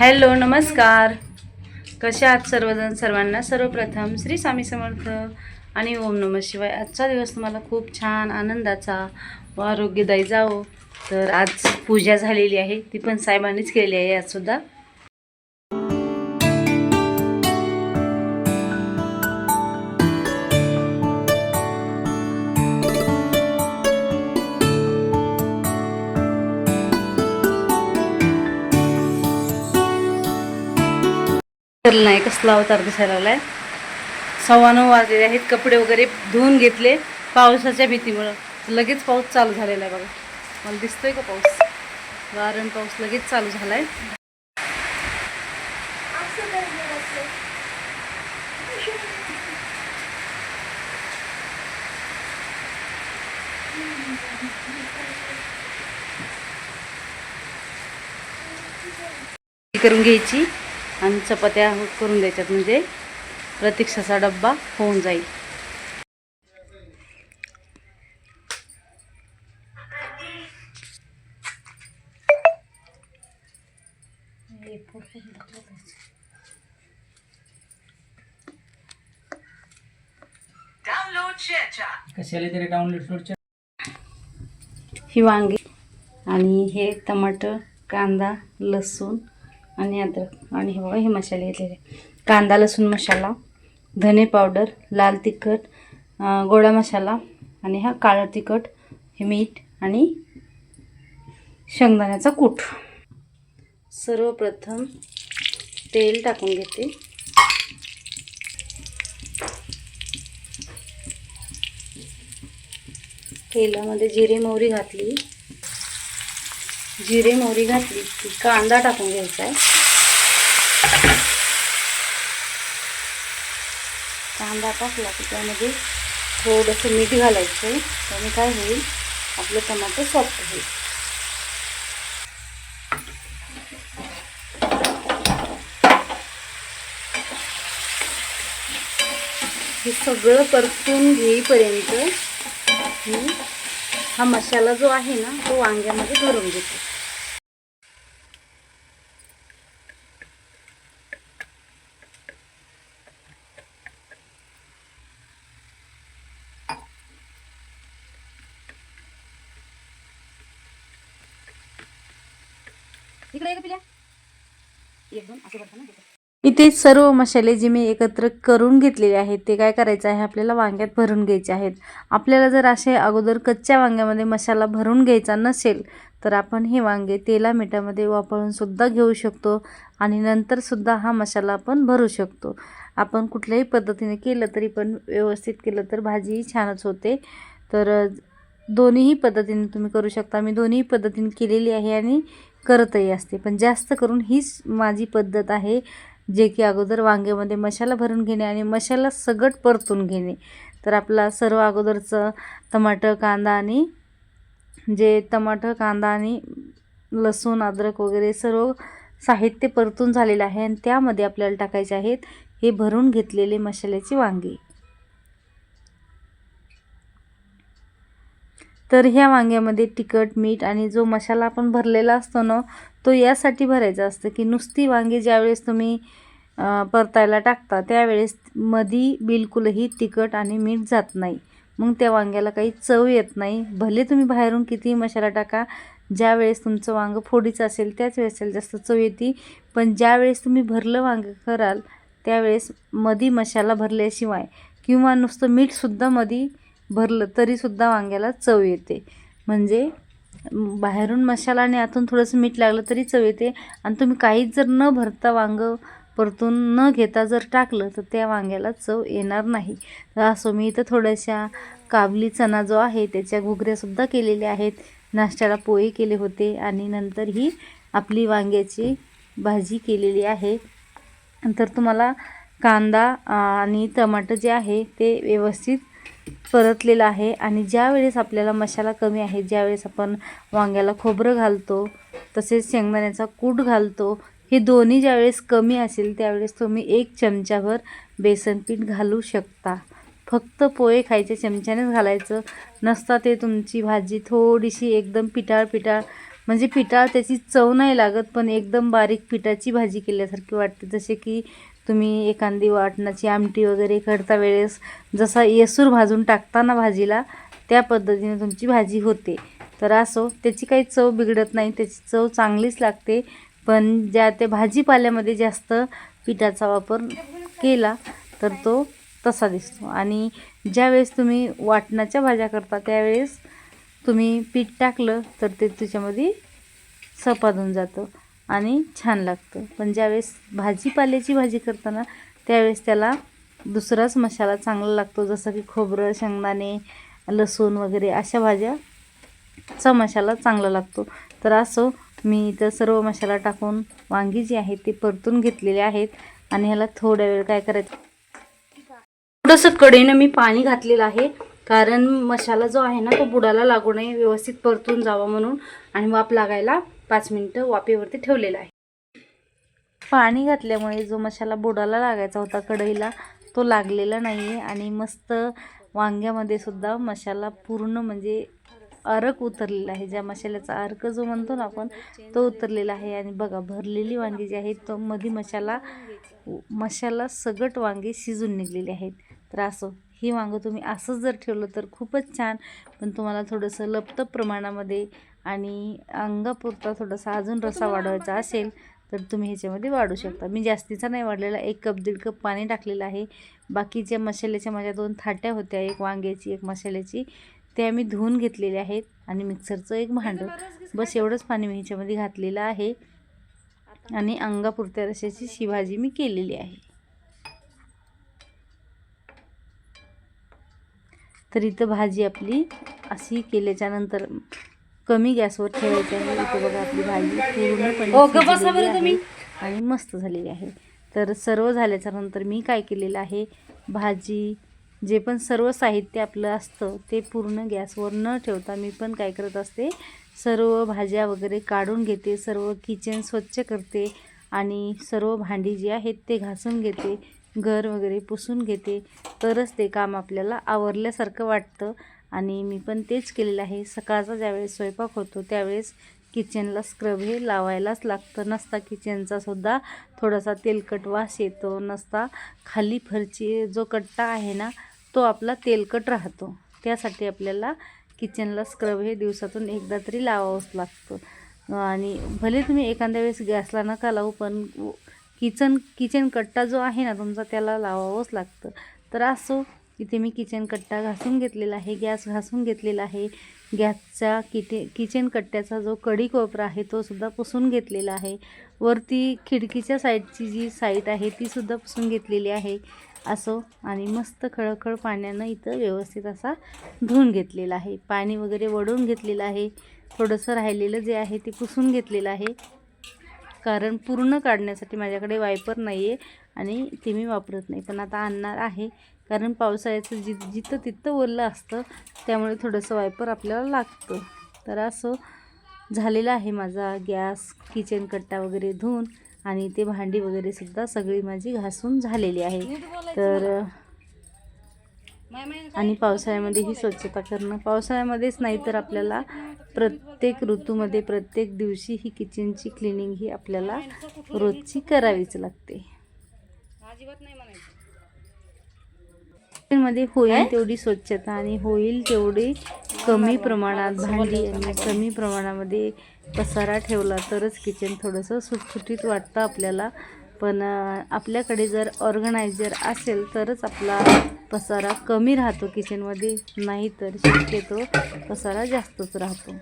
Hello नमस्कार. कसे आहात सर्वजण? सर्वांना सर्वप्रथम श्री स्वामी समर्थ आणि ओम नम शिवाय. आजचा दिवस तुम्हाला खूप छान आनंदाचा व आरोग्यदायी जावो. तर आज पूजा झालेली आहे. ती पण साहेबांनीच केलेली आहे. आजसुद्धा तर नाही कसला अवतार दिसायला आहे सव्वा नऊ वाजलेले आहेत कपडे वगैरे धुवून घेतले पावसाच्या भीतीमुळं. लगेच पाऊस चालू झालेला आहे बघा. मला दिसतोय का पाऊस? वारण पाऊस लगेच चालू झालाय. करून घ्यायची. आणि चपात्या करून द्यायच्यात म्हणजे प्रतीक्षाचा डब्बा होऊन जाईल. कशाला तरी डाउनलोड ही वांगी आणि हे टमाटर कांदा लसूण आणि अद्रक आणि हे बघा हे मसाले घेतलेले. कांदा लसूण मसाला धने पावडर लाल तिखट गोडा मसाला आणि हा काळा तिखट हे मीठ आणि शेंगदाण्याचा कूट. सर्वप्रथम तेल टाकून घेते. तेलामध्ये जिरे मोहरी घातली. जिरे मोहरी घातली की कांदा टाकून घ्यायचा आहे. कांदा टाकला की त्यामध्ये थोडंसं मीठ घालायचं. आहे त्याने काय होईल? आपलं टमाटर सॉफ्ट होईल. हे सगळं परतून घेईपर्यंत मी हा मसाला जो आहे ना तो वांग्यामध्ये भरून घेते. इकडे पिल्या. असं इथे सर्व मसाले जे मी एकत्र करून घेतलेले आहेत ते काय करायचं आहे आपल्याला वांग्यात भरून घ्यायचे आहेत. आपल्याला जर असे अगोदर कच्च्या वांग्यामध्ये मसाला भरून घ्यायचा नसेल तर आपण हे वांगे तेला मिठामध्ये वापरून सुद्धा घेऊ शकतो आणि नंतरसुद्धा हा मसाला आपण भरू शकतो. आपण कुठल्याही पद्धतीने केलं तरी पण व्यवस्थित केलं तर भाजीही छानच होते. तर दोन्हीही पद्धतीने तुम्ही करू शकता. मी दोन्ही पद्धतीने केलेली आहे आणि करतही असते. पण जास्त करून हीच माझी पद्धत आहे जे की अगोदर वांग्यामध्ये मसाला भरून घेणे आणि मसाला सगट परतून घेणे. तर आपला सर्व अगोदरचं टमाटर कांदा आणि जे टमाटर कांदा आणि लसूण अद्रक वगैरे सर्व साहित्य परतून झालेलं आहे आणि त्यामध्ये आपल्याला टाकायचे आहेत हे भरून घेतलेले मसाल्याची वांगी. तर ह्या वांग्यामध्ये तिखट मीठ आणि जो मसाला आपण भरलेला असतो ना तो यासाठी भरायचा असतं की नुसती वांगी ज्यावेळेस तुम्ही परतायला टाकता त्यावेळेस मधी बिलकुलही तिखट आणि मीठ जात नाही. मग त्या वांग्याला काही चव येत नाही. भले तुम्ही बाहेरून कितीही मसाला टाका ज्यावेळेस तुमचं वांगं फोडीचं असेल त्याच वेळेस त्याला जास्त चव येते. पण ज्यावेळेस तुम्ही भरलं वांगं कराल त्यावेळेस मधी मसाला भरल्याशिवाय किंवा नुसतं मीठसुद्धा मधी भरलं तरीसुद्धा वांग्याला चव येते. म्हणजे बाहेरून मसाला आणि आतून थोडंसं मीठ लागलं तरी चव येते. आणि तुम्ही काहीच जर न भरता वांगं परतून न घेता जर टाकलं तर त्या वांग्याला चव येणार नाही. तर असो मी इथं थोड्याशा काबली चणा जो आहे त्याच्या घुगऱ्यासुद्धा केलेल्या आहेत. नाश्त्याला पोहे केले होते आणि नंतर ही आपली वांग्याची भाजी केलेली आहे. नंतर तुम्हाला कांदा आणि टमाटर जे आहे ते व्यवस्थित परतलेलं आहे आणि ज्यावेळेस आपल्याला मसाला कमी आहे ज्यावेळेस आपण वांग्याला खोबरं घालतो तसेच शेंगदाण्याचा कूट घालतो हे दोन्ही ज्यावेळेस कमी असेल त्यावेळेस तुम्ही एक चमचाभर बेसन पीठ घालू शकता. फक्त पोहे खायचे चमच्यानेच घालायचं. नसता ते तुमची भाजी थोडीशी एकदम पिटाळ पिटाळ म्हणजे पिठाळ त्याची चव नाही लागत पण एकदम बारीक पिठाची भाजी केल्यासारखी वाटते. जसे की तुम्ही एखादी वाटणाची आमटी वगैरे करता वेळेस जसा येसूर भाजून टाकताना भाजीला त्या पद्धतीने तुमची भाजी होते. तर असो त्याची काही चव बिघडत नाही त्याची चव चांगलीच लागते. पण ज्या त्या भाजीपाल्यामध्ये जास्त पिठाचा वापर केला तर तो तसा दिसतो. आणि ज्यावेळेस तुम्ही वाटणाच्या भाज्या करता त्यावेळेस तुम्ही पीठ टाकलं तर ते त्याच्यामध्ये सपादून जातं. आणि छान लागतं. पण ज्यावेळेस भाजीपाल्याची भाजी करताना त्यावेळेस त्याला दुसराच मसाला चांगला लागतो. जसं की खोबरं शेंगदाणे लसूण वगैरे अशा भाज्याचा मसाला चांगला लागतो. तर असो मी इथं सर्व मसाला टाकून वांगी जी आहेत ती परतून घेतलेली आहेत आणि ह्याला थोड्या वेळ काय करायचं? थोडंसं कडेनं मी पाणी घातलेलं आहे. कारण मसाला जो आहे ना तो बुडाला लागू नये. व्यवस्थित परतून जावा म्हणून. आणि वाफ लागायला पाच मिनटं वाफेवरती ठेवलेलं आहे. पाणी घातल्यामुळे जो मसाला बुडाला लागायचा होता कढईला तो लागलेला नाही आहे आणि मस्त वांग्यामध्ये सुद्धा मसाला पूर्ण म्हणजे अर्क उतरलेला आहे. ज्या मसाल्याचा अर्क जो म्हणतो ना आपण तो उतरलेला आहे आणि बघा भरलेली वांगी जी आहेत तो मध्ये मसाला मसाला सगट वांगे शिजून निघलेली आहेत. तर असो ही वांगं तुम्ही असंच जर ठेवलं तर खूपच छान पण तुम्हाला थोडंसं लपतं प्रमाणामध्ये आणि अंगापुरता थोडासा अजून रसा वाढवायचा असेल तर तुम्ही ह्याच्यामध्ये वाढू शकता. मी जास्तीचा नाही वाढलेला एक कप दीड कप पाणी टाकलेलं आहे. बाकीच्या मसाल्याच्या माझ्या दोन थाट्या होत्या एक वांग्याची एक मसाल्याची त्या मी धुवून घेतलेल्या आहेत आणि मिक्सरचं एक भांडं. बस एवढंच पाणी मी ह्याच्यामध्ये घातलेलं आहे आणि अंगापुरत्या रशाची शिभाजी मी केलेली आहे. तर इथं भाजी आपली अशी केल्याच्यानंतर कमी गॅसवर ठेवायची आहे. इथं बघा आपली भाजी पूर्णपणे आणि मस्त झालेली आहे. तर सर्व झाल्याच्यानंतर मी काय केलेलं आहे? भाजी जे पण सर्व साहित्य आपलं असतं ते पूर्ण गॅसवर न ठेवता मी पण काय करत असते? सर्व भाज्या वगैरे काढून घेते सर्व किचन स्वच्छ करते आणि सर्व भांडी जी आहेत ते घासून घेते घर वगैरे पुसून घेते. तरच ते काम आपल्याला आवरल्यासारखं वाटतं. आणि मी पण तेच केलेलं आहे. सकाळचा ज्यावेळेस स्वयंपाक होतो त्यावेळेस किचनला स्क्रब हे लावायलाच लागतं. नसता किचनचा सुद्धा थोडासा तेलकट वास येतो नसता खाली फरची जो कट्टा आहे ना तो आपला तेलकट राहतो. त्यासाठी आपल्याला किचनला स्क्रब हे दिवसातून एकदा तरी लावावंच लागतं. आणि भले तुम्ही एखाद्या वेळेस गॅसला नका लावू पण किचन किचन कट्टा जो आहे ना तुमचा त्याला लावावंच लागतं. तर असो इथे मी किचन कट्टा घासून घेतलेला आहे गॅस घासून घेतलेला आहे. गॅसचा किटे किचन कट्ट्याचा जो कडी कोपरा आहे तो सुद्धा पुसून घेतलेला आहे. वरती खिडकीच्या साईडची जी साईड आहे ती सुद्धा पुसून घेतलेली आहे. असो आणि मस्त खळखळ पाण्यानं इथं व्यवस्थित असा धुवून घेतलेला आहे. पाणी वगैरे वडून घेतलेलं आहे. थोडंसं राहिलेलं जे आहे ते पुसून घेतलेलं आहे. कारण पूर्ण काढण्यासाठी माझ्याकडे वायपर नाही आहे आणि ते मी वापरत नाही. पण आता आणणार आहे. कारण पावसाळ्याचं जि जिथं तिथं ओरलं असतं त्यामुळे थोडंसं वायपर आपल्याला लागतं. तर असं झालेलं आहे माझा गॅस किचन कट्टा वगैरे धुवून आणि ते भांडी वगैरे सुद्धा सगळी माझी घासून झालेली आहे. तर आणि पावसाळ्यामध्ये ही स्वच्छता करणं पावसाळ्यामध्येच नाही तर आपल्याला प्रत्येक ऋतूमध्ये प्रत्येक दिवशी ही किचनची क्लिनिंग ही आपल्याला रोजची करावीच लागते. मध्ये होईल तेवढी स्वच्छता आणि होईल तेवढी कमी प्रमाणात भांडी आणि कमी प्रमाणामध्ये पसारा ठेवला तरच किचन थोडंसं सुटसुटीत वाटतं आपल्याला. पण आपल्याकडे जर ऑर्गनायझर असेल तरच आपला पसारा कमी राहतो किचनमध्ये. नाही तर शक्यतो पसारा जास्तच राहतो.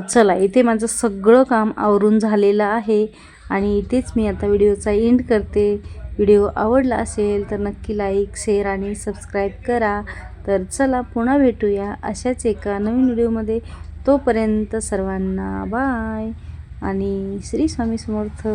चला इथे माझं सगळं काम आवरून झालेलं आहे आणि इथेच मी आता व्हिडिओचा एंड करते. व्हिडिओ आवडला असेल तर नक्की लाईक शेअर आणि सबस्क्राईब करा. तर चला पुन्हा भेटूया अशाच एका नवीन व्हिडिओमध्ये. तोपर्यंत सर्वांना बाय आणि श्री स्वामी समर्थ.